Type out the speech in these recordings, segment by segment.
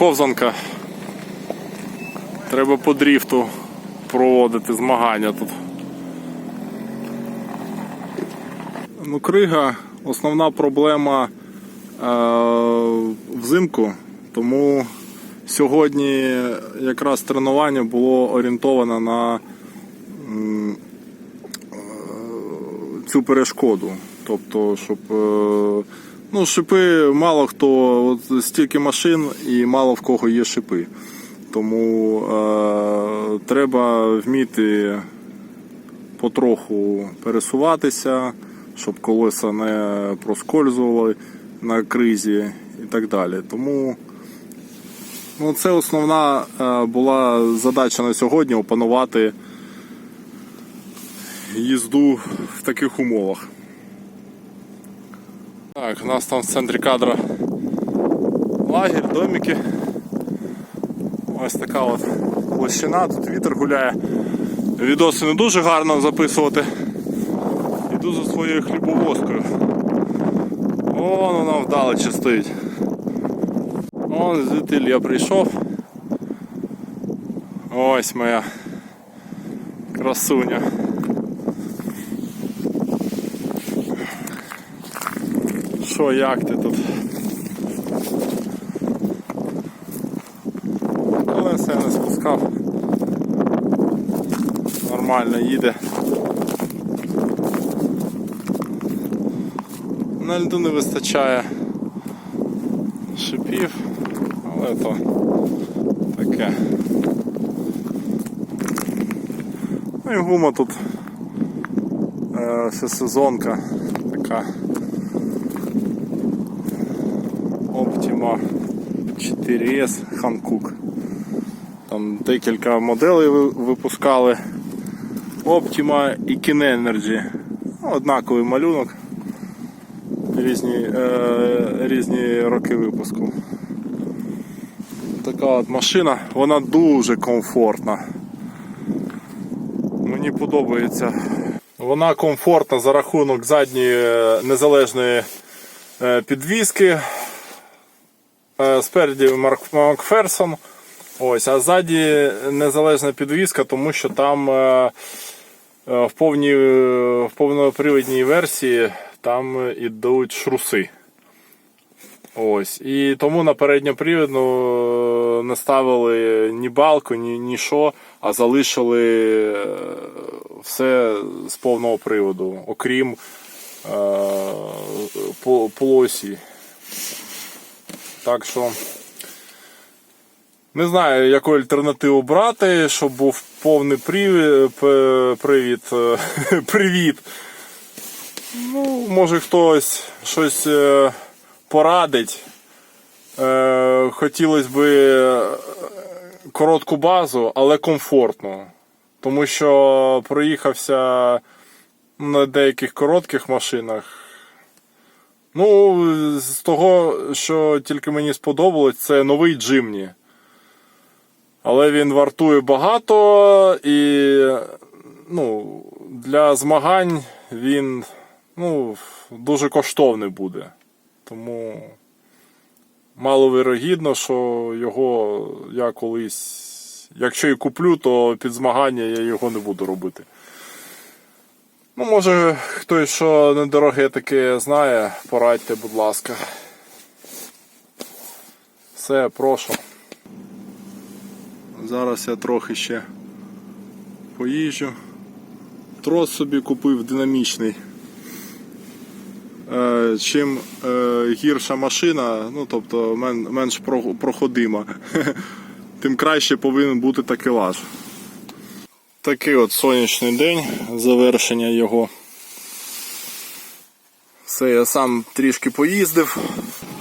ковзанка. Треба по дріфту проводити змагання тут. Ну, крига основна проблема е, взимку, тому сьогодні якраз тренування було орієнтовано на е, цю перешкоду. Тобто, щоб е, ну, шипи мало хто, от стільки машин і мало в кого є шипи. Тому е, треба вміти потроху пересуватися, щоб колеса не проскользували на кризі і так далі. Тому ну, це основна е, була задача на сьогодні опанувати їзду в таких умовах. Так, у нас там в центрі кадра лагерь, домики. Ось така от площина, тут вітер гуляє. Відоси не дуже гарно записувати. Іду за своєю хлібовозкою. Вон вона вдалече стоїть. Вон звідти я прийшов. Ось моя красуня. Що, як ти тут? Колеса я не спускав. Нормально їде. На льду не вистачає шипів, але то таке. Ну і гума тут е, всесезонка така. Optima 4S Hankook. Там декілька моделей випускали. Optima і Kinenergy. Ну, Однаковий малюнок. Різні, е, різні роки випуску. Така от машина, вона дуже комфортна. Мені подобається. Вона комфортна за рахунок задньої е, незалежної е, підвіски. Е, Спереді Марк Макферсон. Ось, а ззаді незалежна підвіска, тому що там е, е, в повній в повнопривідній версії там ідуть шруси. Ось. І тому на передньопривідну не ставили ні балку, ні, ні що, а залишили все з повного приводу, окрім е, по- полуосі. Так що не знаю, яку альтернативу брати, щоб був повний привід. Привід. е, привід. Ну, може хтось щось е, порадить. Е, Хотілося б коротку базу, але комфортну. Тому що проїхався на деяких коротких машинах. Ну, з того, що тільки мені сподобалось, це новий Джимні. Але він вартує багато і ну, для змагань він ну, дуже коштовний буде. Тому маловирогідно, що його я колись, якщо і куплю, то під змагання я його не буду робити. Ну, може, хтось, що недороге таке знає, порадьте, будь ласка. Все, прошу. Зараз я трохи ще поїжджу. Трос собі купив динамічний. Е, Чим е, гірша машина, ну тобто мен- менш проходима, тим краще повинен бути такелаж. Такий от сонячний день, завершення його. Все, я сам трішки поїздив,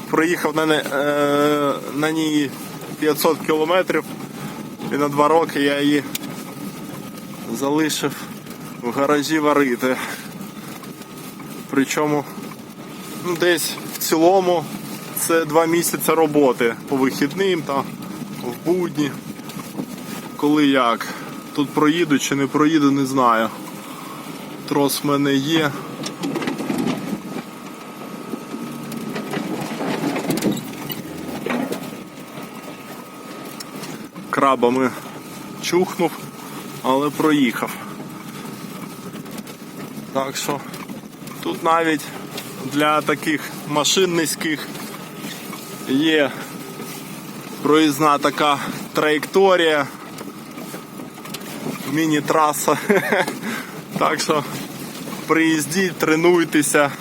проїхав на, е, на ній 500 кілометрів. І на два роки я її залишив в гаражі варити. Причому ну, десь в цілому це два місяці роботи по вихідним та в будні. Коли як. Тут проїду чи не проїду, не знаю. Трос в мене є. крабами чухнув, але проїхав. Так що тут навіть для таких машин низьких є проїзна така траєкторія, міні-траса. Так що приїздіть, тренуйтеся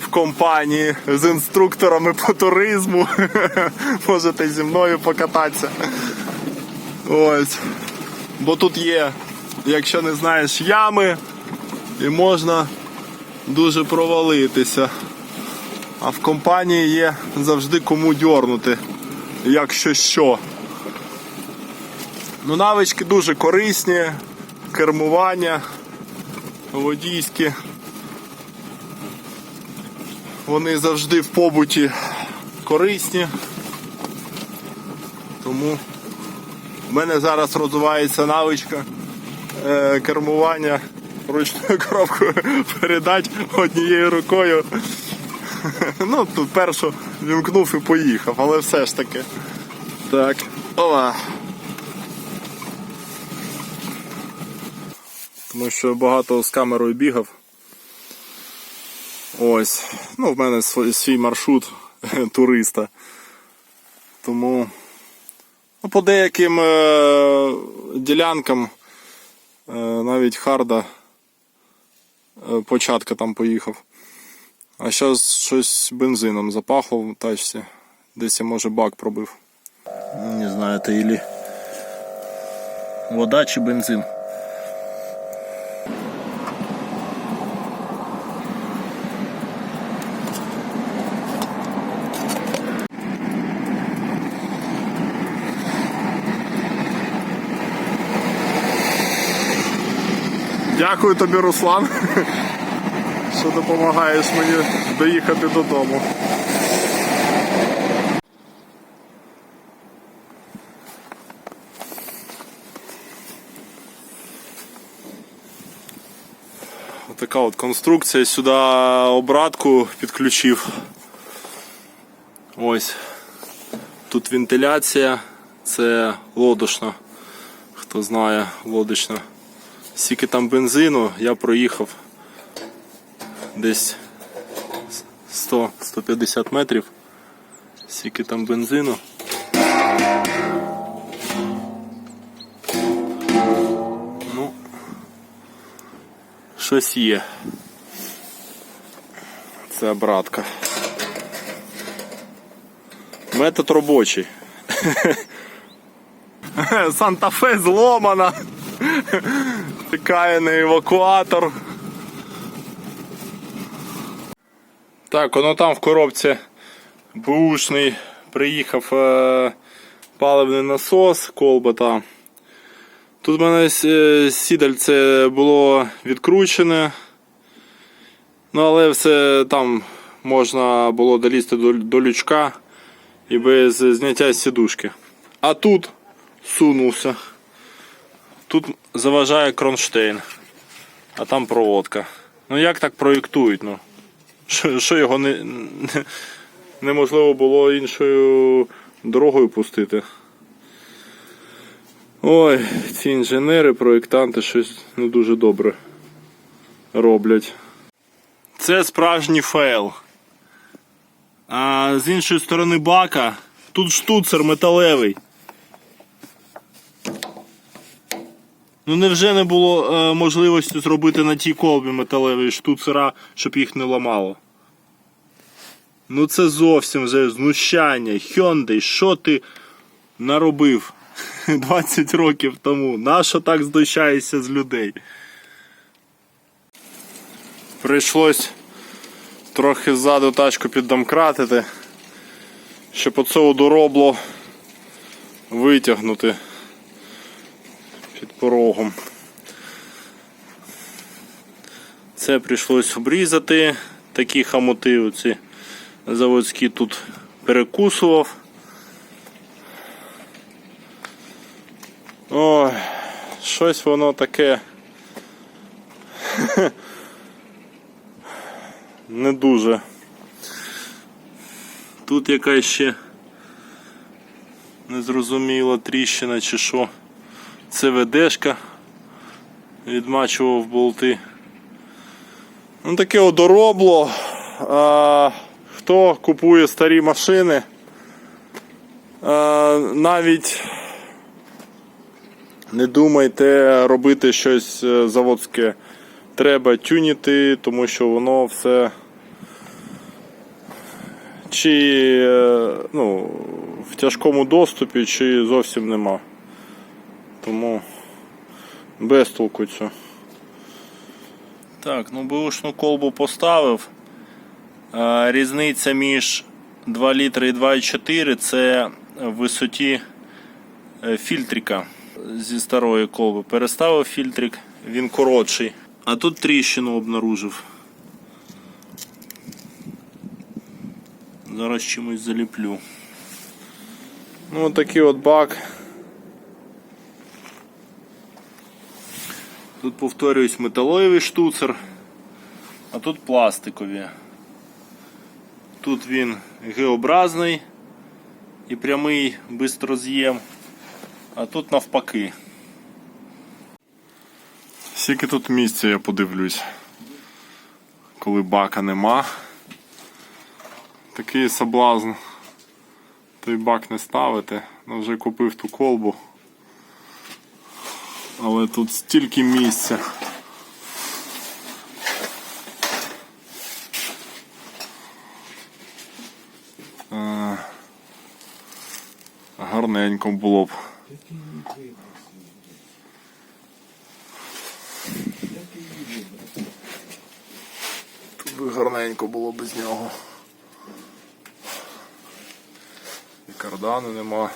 в компанії з інструкторами по туризму. Можете зі мною покататися. Ось. Бо тут є, якщо не знаєш, ями і можна дуже провалитися. А в компанії є завжди кому дьорнути, якщо що. Ну, навички дуже корисні, кермування, водійські. Вони завжди в побуті корисні. Тому в мене зараз розвивається навичка е, кермування ручною коробкою передач однією рукою. Ну, тут першу вімкнув і поїхав, але все ж таки. Так. Ова. Тому що багато з камерою бігав. Ось. Ну, в мене свій, маршрут туриста. Тому ну, по деяким е- ділянкам е- навіть харда е- початка там поїхав. А зараз щось бензином запахло в тачці. Десь я може бак пробив. Не знаю, это или вода чи бензин. Дякую тобі, Руслан, що допомагаєш мені доїхати додому. Така от конструкція. Сюди обратку підключив. Ось. Тут вентиляція, це лодочна. Хто знає, лодочна. Скільки там бензину, я проїхав десь 100-150 метрів. Скільки там бензину. Ну, щось є. Це обратка. Метод робочий. Санта-Фе зломана. Чекає на евакуатор. Так, воно там в коробці бушний приїхав е, паливний насос, колба Тут в мене е, сідальце було відкручене. Ну, але все там можна було долізти до, до лючка і без зняття сідушки. А тут сунувся. Тут заважає кронштейн, а там проводка. Ну як так проєктують? Ну? Що, його не, не, неможливо було іншою дорогою пустити? Ой, ці інженери, проєктанти щось не дуже добре роблять. Це справжній фейл. А з іншої сторони бака тут штуцер металевий. Ну невже не було е, можливості зробити на тій колбі металевій штуцера, щоб їх не ламало? Ну це зовсім вже знущання. Hyundai, що ти наробив 20 років тому? Нащо так знущаєшся з людей? Прийшлось трохи ззаду тачку піддомкратити, щоб оце доробло витягнути під порогом. Це прийшлось обрізати. Такі хамоти оці заводські тут перекусував. Ой, щось воно таке не дуже. Тут якась ще Незрозуміла тріщина чи що. Це ведешка. Відмачував болти. Ну таке одоробло. А, хто купує старі машини? А, навіть не думайте робити щось е, заводське. Треба тюніти, тому що воно все чи е, ну, в тяжкому доступі, чи зовсім нема. Тому без толку цього. Так, ну бушну колбу поставив. Е, Різниця між 2 літри і 2,4 це в висоті е, фільтрика зі старої колби. Переставив фільтрик, він коротший. А тут тріщину обнаружив. Зараз чимось заліплю. Ну, от такий от бак. Тут повторююсь металевий штуцер, а тут пластикові. Тут він Г-образний і прямий бистроз'єм, а тут навпаки. Скільки тут місця я подивлюсь, коли бака нема. Такий соблазн. Той бак не ставити. Ну, вже купив ту колбу. Але тут стільки місця. Е, Гарненько було б. Тут би гарненько було без нього. І кардану нема.